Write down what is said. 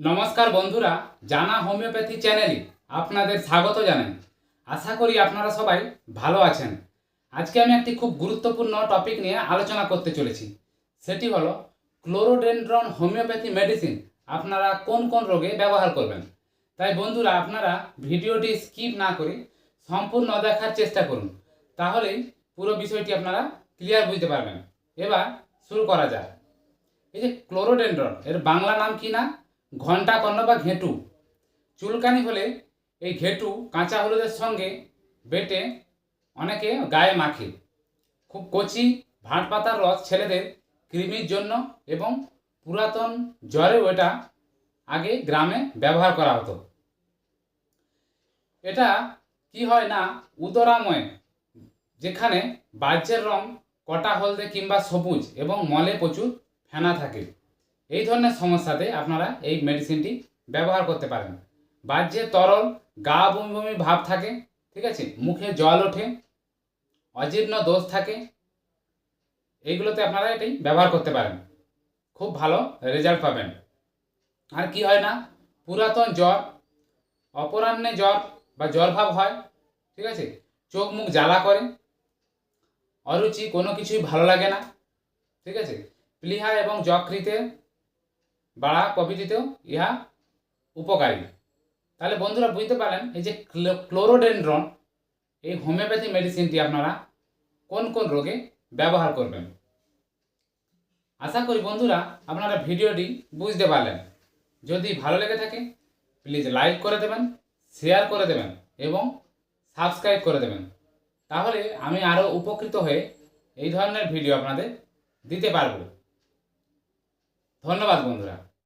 নমস্কার বন্ধুরা, জানা হোমিওপ্যাথি চ্যানেলে আপনাদের স্বাগত জানাই। আশা করি আপনারা সবাই ভালো আছেন। আজকে আমি একটি খুব গুরুত্বপূর্ণ টপিক নিয়ে আলোচনা করতে চলেছি। সেটি হলো ক্লোরোডেন্ড্রন হোমিওপ্যাথি মেডিসিন আপনারা কোন কোন রোগে ব্যবহার করবেন। তাই বন্ধুরা, আপনারা ভিডিওটি স্কিপ না করে সম্পূর্ণ দেখার চেষ্টা করুন। তাহলেই পুরো বিষয়টি আপনারা ক্লিয়ার বুঝতে পারবেন। এবার শুরু করা যাক। এই যে ক্লোরোডেন্ড্রন, এর বাংলা নাম কি না? ঘণ্টা কর্ণ বা ঘেঁটু। চুলকানি হলে এই ঘেঁটু কাঁচা হলুদের সঙ্গে বেটে অনেকে গায়ে মাখে। খুব কচি ভাট পাতার রস ছেলেদের কৃমির জন্য এবং পুরাতন জ্বরেও এটা আগে গ্রামে ব্যবহার করা হতো। এটা কি হয় না, উদরাময়, যেখানে বাহ্যের রং কটা হলদে কিংবা সবুজ এবং মলে প্রচুর ফেনা থাকে। এই ধরনের সমস্যাতে আপনারা এই মেডিসিনটি ব্যবহার করতে পারেন। বাহ্যে তরল গা বমি বমি ভাব থাকে, ঠিক আছে? মুখে জল ওঠে, অজীর্ণ দোষ থাকে, এইগুলোতে আপনারা এটি ব্যবহার করতে পারেন। খুব ভালো রেজাল্ট পাবেন। আর কি হয় না? পুরাতন জ্বর, অপরাহ্নে জ্বর বা জ্বর ভাব হয়, ঠিক আছে? চোখ মুখ জ্বালা করে, অরুচি কোনো কিছুই ভালো লাগে না, ঠিক আছে? প্লিহা এবং যকৃতে বাড়া প্রভৃতিতেও ইহা উপকারী। তাহলে বন্ধুরা বুঝতে পারলেন, এই যে ক্লো- ক্লোরোডেনড্রন, এই হোমিওপ্যাথি মেডিসিনটি আপনারা কোন কোন রোগে ব্যবহার করবেন? আশা করি বন্ধুরা আপনারা ভিডিওটি বুঝতে পারলেন। যদি ভালো লেগে থাকে প্লিজ লাইক করে দেবেন শেয়ার করে দেবেন এবং সাবস্ক্রাইব করে দেবেন। তাহলে আমি আরও উপকৃত হয়ে এই ধরনের ভিডিও আপনাদের দিতে পারব। ধন্যবাদ বন্ধুরা।